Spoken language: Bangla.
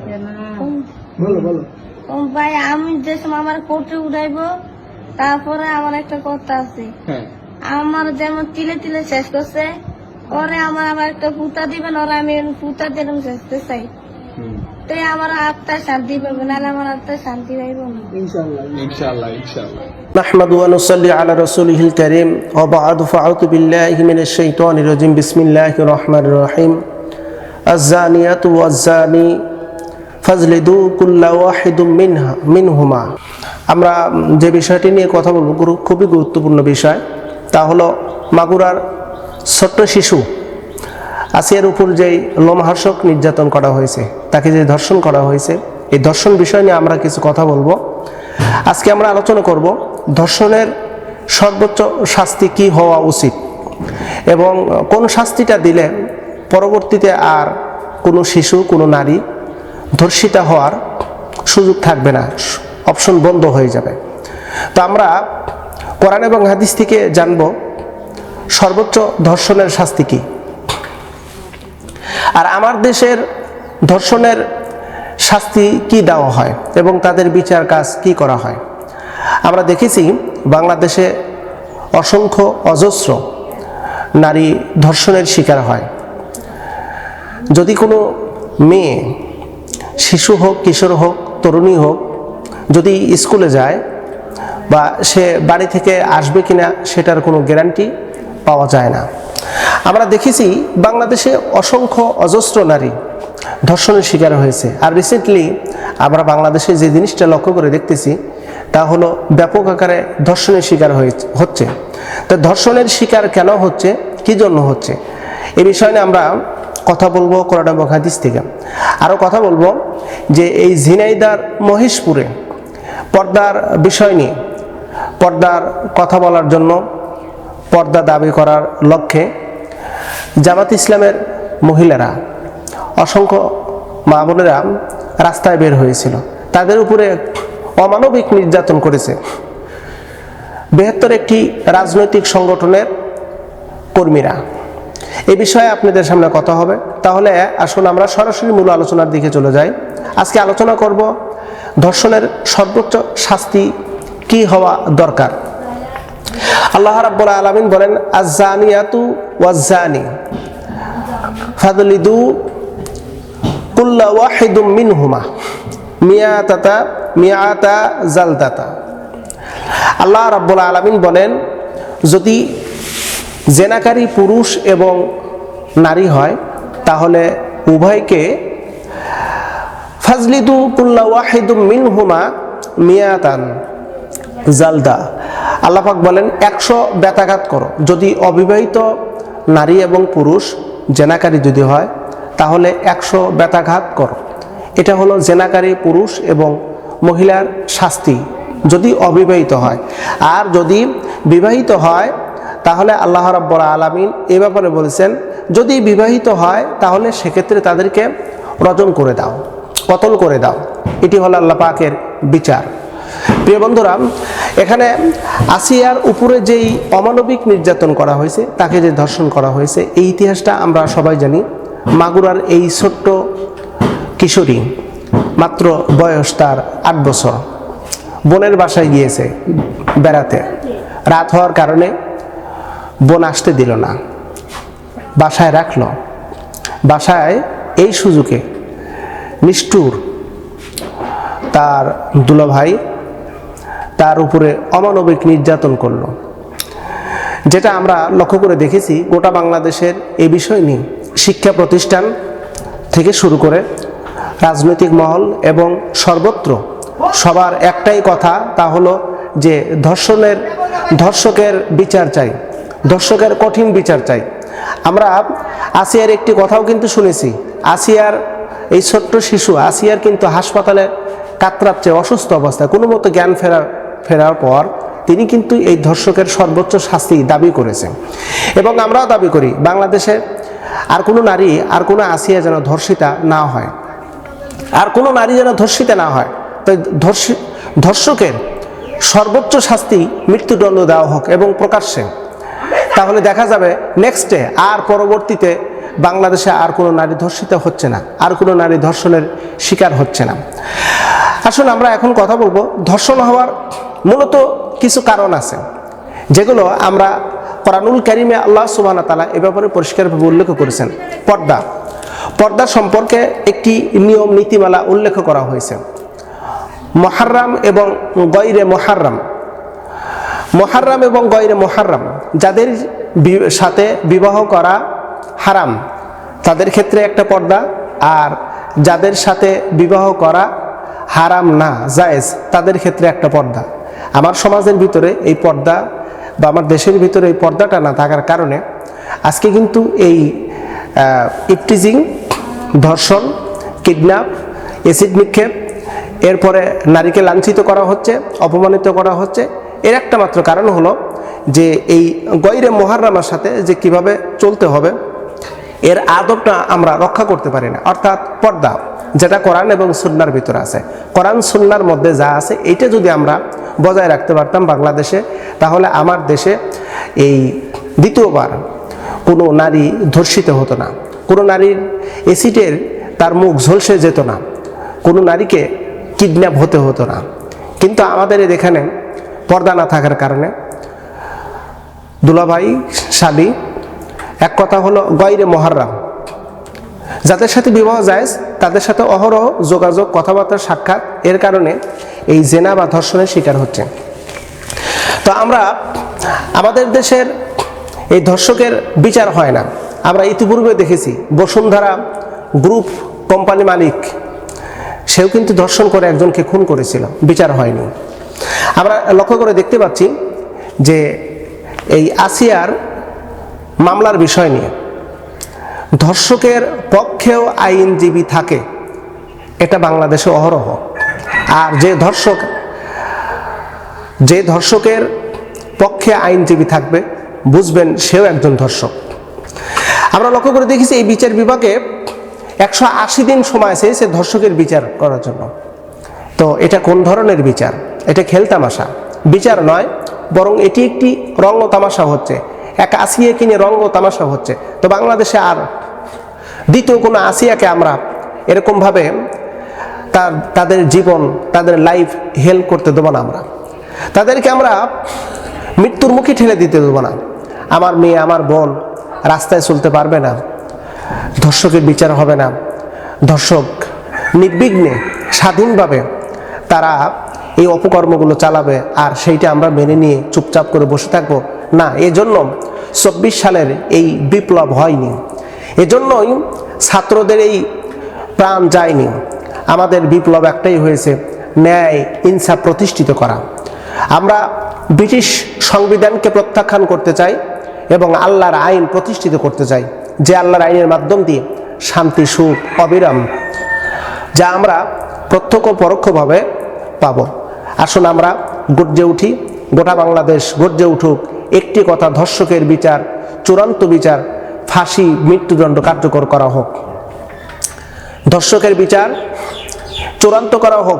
থাকে না বলো বলো ও ভাই আমি যে সময় আমার কোর্টে উঠাইবো তারপরে আমার একটা কথা আছে হ্যাঁ আমার যেমন তিলে তিলে শেষ করছে ওরে আমার আবার একটা পুতা দিবেন ওরা আমি পুতা দিলাম শেষতে চাই তো আমার আত্মা শান্তি পাবে নাহলে আমার আত্মা শান্তি পাইব না ইনশাআল্লাহ ইনশাআল্লাহ ইনশাআল্লাহ نحمد ونصلي على رسوله الكريم وبعد فأعوذ بالله من الشيطان الرجيم بسم الله الرحمن الرحيم الزانية والزاني ফাজলিদু কুল্লা ওয়াহিদু মিনহা, মিনহুমা। আমরা যে বিষয়টি নিয়ে কথা বলব খুবই গুরুত্বপূর্ণ বিষয়। তা হলো মাগুরার ছোট্ট শিশু আসিয়ার উপর যেই লোমহার্ষক নির্যাতন করা হয়েছে, তাকে যে ধর্ষণ করা হয়েছে, এই ধর্ষণ বিষয় নিয়ে আমরা কিছু কথা বলব। আজকে আমরা আলোচনা করব ধর্ষণের সর্বোচ্চ শাস্তি কি হওয়া উচিত এবং কোন শাস্তিটা দিলে পরবর্তীতে আর কোনো শিশু, কোনো নারী ধর্ষিতা হওয়ার সুযোগ থাকবে না, অপশন বন্ধ হয়ে যাবে। তো আমরা কোরআন এবং হাদিস থেকে জানব সর্বোচ্চ ধর্ষণের শাস্তি কী। আর আমার দেশের ধর্ষণের শাস্তি কি দেওয়া হয় এবং তাদের বিচার কাজ কি করা হয়। আমরা দেখেছি বাংলাদেশে অসংখ্য অজস্র নারী ধর্ষণের শিকার হয়। যদি কোনো মেয়ে শিশু হোক, কিশোর হোক, তরুণী হোক, যদি স্কুলে যায় বা সে বাড়ি থেকে আসবে কিনা সেটার কোনো গ্যারান্টি পাওয়া যায় না। আমরা দেখেছি বাংলাদেশে অসংখ্য অজস্র নারী ধর্ষণের শিকার হয়েছে। আর রিসেন্টলি আমরা বাংলাদেশে যে জিনিসটা লক্ষ্য করে দেখতেছি, তা হলো ব্যাপক আকারে ধর্ষণের শিকার হচ্ছে। তো ধর্ষণের শিকার কেন হচ্ছে? কি জন্য হচ্ছে? এ বিষয়ে নিয়ে আমরা কথা বলব কোরআন এবং হাদিস থেকে। আরও কথা বলব যে এই ঝিনাইদার মহেশপুরে পর্দার বিষয় নিয়ে, পর্দার কথা বলার জন্য পর্দা দাবি করার লক্ষ্যে জামাত ইসলামের মহিলারা, অসংখ্য মা বোনেরা রাস্তায় বের হয়েছিল। তাদের উপরে অমানবিক নির্যাতন করেছে। বৃহত্তর একটি রাজনৈতিক সংগঠনের কর্মীরা। এ বিষয়ে আপনাদের সামনে কথা হবে। তাহলে আসুন আমরা সরাসরি মূল আলোচনার দিকে চলে যাই। আজকে আলোচনা করব ধর্ষণের সর্বোচ্চ শাস্তি কি হওয়া দরকার? আল্লাহ রাব্বুল আলামিন বলেন আজানিয়াতু ওয়াজানি ফাদলিদু কুল্লা ওয়াহিদুম মিনহুমা, মিয়াতাতা মিয়াতা জালদাতা। আল্লাহ রাব্বুল আলামিন বলেন, যদি জেনাকারী পুরুষ এবং নারী হয় তাহলে উভয়কে ফাজলিদু কুল্লা ওয়াহিদু মিন হুমা মিয়াতান জালদা। আল্লাপাক বলেন, একশো ব্যতাঘাত করো। যদি অবিবাহিত নারী এবং পুরুষ জেনাকারী যদি হয়, তাহলে একশো ব্যতাঘাত করো। এটা হলো জেনাকারী পুরুষ এবং মহিলার শাস্তি, যদি অবিবাহিত হয়। আর যদি বিবাহিত হয়, তাহলে আল্লাহ রাব্বুল আলামিন এ ব্যাপারে বলেছেন যদি বিবাহিত হয়, তাহলে সেক্ষেত্রে তাদেরকে রজন করে দাও, কতল করে দাও। এটি হলো আল্লাহ পাকের বিচার। প্রিয় বন্ধুরা, এখানে আসিয়ার উপরে যেই অমানবিক নির্যাতন করা হয়েছে, তাকে যে ধর্ষণ করা হয়েছে, এই ইতিহাসটা আমরা সবাই জানি। মাগুরার এই ছোট্ট কিশোরী, মাত্র বয়স তার আট বছর, বোনের বাসায় গিয়েছে বেড়াতে। রাত হওয়ার কারণে বোন আসতে দিল না। বাসায় রাখল। বাসায় এই সুযোগে নিষ্ঠুর তার দুলাভাই তার উপরে অমানবিক নির্যাতন করল। যেটা আমরা লক্ষ্য করে দেখেছি, গোটা বাংলাদেশের এ বিষয় নিয়ে শিক্ষা প্রতিষ্ঠান থেকে শুরু করে রাজনৈতিক মহল এবং সর্বত্র সবার একটাই কথা, তা হলো যে ধর্ষণের, ধর্ষকের বিচার চাই, ধর্ষকের কঠিন বিচার চাই। আমরা আসিয়ার একটি কথাও কিন্তু শুনেছি। আসিয়ার এই ছোট্ট শিশু, আসিয়ার কিন্তু হাসপাতালে কাতরাচ্ছে, অসুস্থ অবস্থায়, কোনো মতো জ্ঞান ফেরার ফেরার পর তিনি কিন্তু এই ধর্ষকের সর্বোচ্চ শাস্তি দাবি করেছেন। এবং আমরাও দাবি করি, বাংলাদেশে আর কোনো নারী, আর কোনো আসিয়া যেন ধর্ষিতা না হয়। আর কোনো নারী যেন ধর্ষিতা না হয়। তাই ধর্ষি, ধর্ষকের সর্বোচ্চ শাস্তি মৃত্যুদণ্ড দেওয়া হোক এবং প্রকাশ্যে তাহলে দেখা যাবে নেক্সটে আর পরবর্তীতে বাংলাদেশে আর কোনো নারী ধর্ষিত হচ্ছে না, আর কোনো নারী ধর্ষণের শিকার হচ্ছে না। আসলে আমরা এখন কথা বলব, ধর্ষণ হওয়ার মূলত কিছু কারণ আছে, যেগুলো আমরা করানুল কারিমে আল্লাহ সুবাহ তালা এ ব্যাপারে পরিষ্কারভাবে উল্লেখ করেছেন। পর্দা পর্দা সম্পর্কে একটি নিয়ম, নীতিমালা উল্লেখ করা হয়েছে। মহাররাম এবং গৈরে মহাররাম মহাররাম এবং গৈরে মহাররাম যাদের সাথে বিবাহ করা হারাম, তাদের ক্ষেত্রে একটা পর্দা। আর যাদের সাথে বিবাহ করা হারাম না, জায়েজ, তাদের ক্ষেত্রে একটা পর্দা। আমার সমাজের ভিতরে এই পর্দা বা আমার দেশের ভিতরে এই পর্দাটা না থাকার কারণে আজকে কিন্তু এই ইপটিজিং, ধর্ষণ, কিডন্যাপ এসিড নিক্ষেপ, এরপরে নারীকে লাঞ্ছিত করা হচ্ছে, অপমানিত করা হচ্ছে, এর একটা মাত্র কারণ হলো যে এই গৈরে মহারামার সাথে যে কীভাবে চলতে হবে, এর আদবটা আমরা রক্ষা করতে পারি না। অর্থাৎ পর্দা, যেটা কোরআন এবং সুন্নার ভিতরে আছে। কোরআন, সুন্নার মধ্যে যা আছে, এইটা যদি আমরা বজায় রাখতে পারতাম বাংলাদেশে, তাহলে আমার দেশে এই দ্বিতীয়বার কোনো নারী ধর্ষিত হতো না। কোনো নারীর এসিডের তার মুখ ঝলসে যেত না। কোনো নারীকে কিডন্যাপ হতে হতো না। কিন্তু আমাদের এখানে পর্দা না থাকার কারণে দুলাভাই শালি এক কথা হলো গয়রে মহাররাম যাদের সাথে বিবাহ যায় তাদের সাথে অহরহ যোগাযোগ, কথাবার্তা সাক্ষাৎ, এর কারণে এই জেনা বা ধর্ষণের শিকার হচ্ছে। তো আমরা, আমাদের দেশের এই ধর্ষকের বিচার হয় না। আমরা ইতিপূর্বে দেখেছি, বসুন্ধরা গ্রুপ কোম্পানি মালিক, সেও কিন্তু ধর্ষণ করে একজনকে খুন করেছিল, বিচার হয়নি। আমরা লক্ষ্য করে দেখতে পাচ্ছি যে এই আসিয়ার মামলার বিষয় নিয়ে। ধর্ষকের পক্ষেও আইনজীবী থাকে, এটা বাংলাদেশে অহরহ। আর যে ধর্ষক, যে ধর্ষকের পক্ষে আইনজীবী থাকবে, বুঝবেন সেও একজন ধর্ষক। আমরা লক্ষ্য করে দেখেছি এই বিচার বিভাগে একশো আশি দিন সময় আছে সে ধর্ষকের বিচার করার জন্য। তো এটা কোন ধরনের বিচার? এটা খেলতামাশা বিচার নয় বরং এটি একটি রঙ্গ তামাশা হচ্ছে। এক আসিয়া কিনে রঙ্গ তামাশা হচ্ছে? তো বাংলাদেশে আর দ্বিতীয় কোনো আসিয়াকে আমরা এরকমভাবে তার, তাদের জীবন, তাদের লাইফ হেল্প করতে দেবো না আমরা। তাদেরকে আমরা মৃত্যুর মুখে ঠেলে দিতে দেবো না। আমার মেয়ে, আমার বোন রাস্তায় চলতে পারবে না। ধর্ষকের বিচার হবে না। ধর্ষক নির্বিঘ্নে স্বাধীনভাবে তারা এই অপকর্মগুলো চালাবে আর সেইটা আমরা মেনে নিয়ে চুপচাপ করে বসে থাকব। না, এজন্য চব্বিশ সালের এই বিপ্লব হয়নি। এজন্যই ছাত্রদের এই প্রাণ যায়নি। আমাদের বিপ্লব একটাই হয়েছে ন্যায়, ইনসাফ প্রতিষ্ঠিত করা। আমরা ব্রিটিশ সংবিধানকে প্রত্যাখ্যান করতে চাই এবং আল্লাহর আইন প্রতিষ্ঠিত করতে চাই, যে আল্লাহর আইনের মাধ্যম দিয়ে শান্তি, সুখ, অবিরাম, যা আমরা প্রত্যক্ষ পরোক্ষভাবে পাব। আসুন আমরা গর্জে উঠি। গোটা বাংলাদেশ গর্জে উঠুক। একটি কথা ধর্ষকের বিচার, চূড়ান্ত বিচার, ফাঁসি, মৃত্যুদণ্ড কার্যকর করা হোক। ধর্ষকের বিচার চূড়ান্ত করা হোক।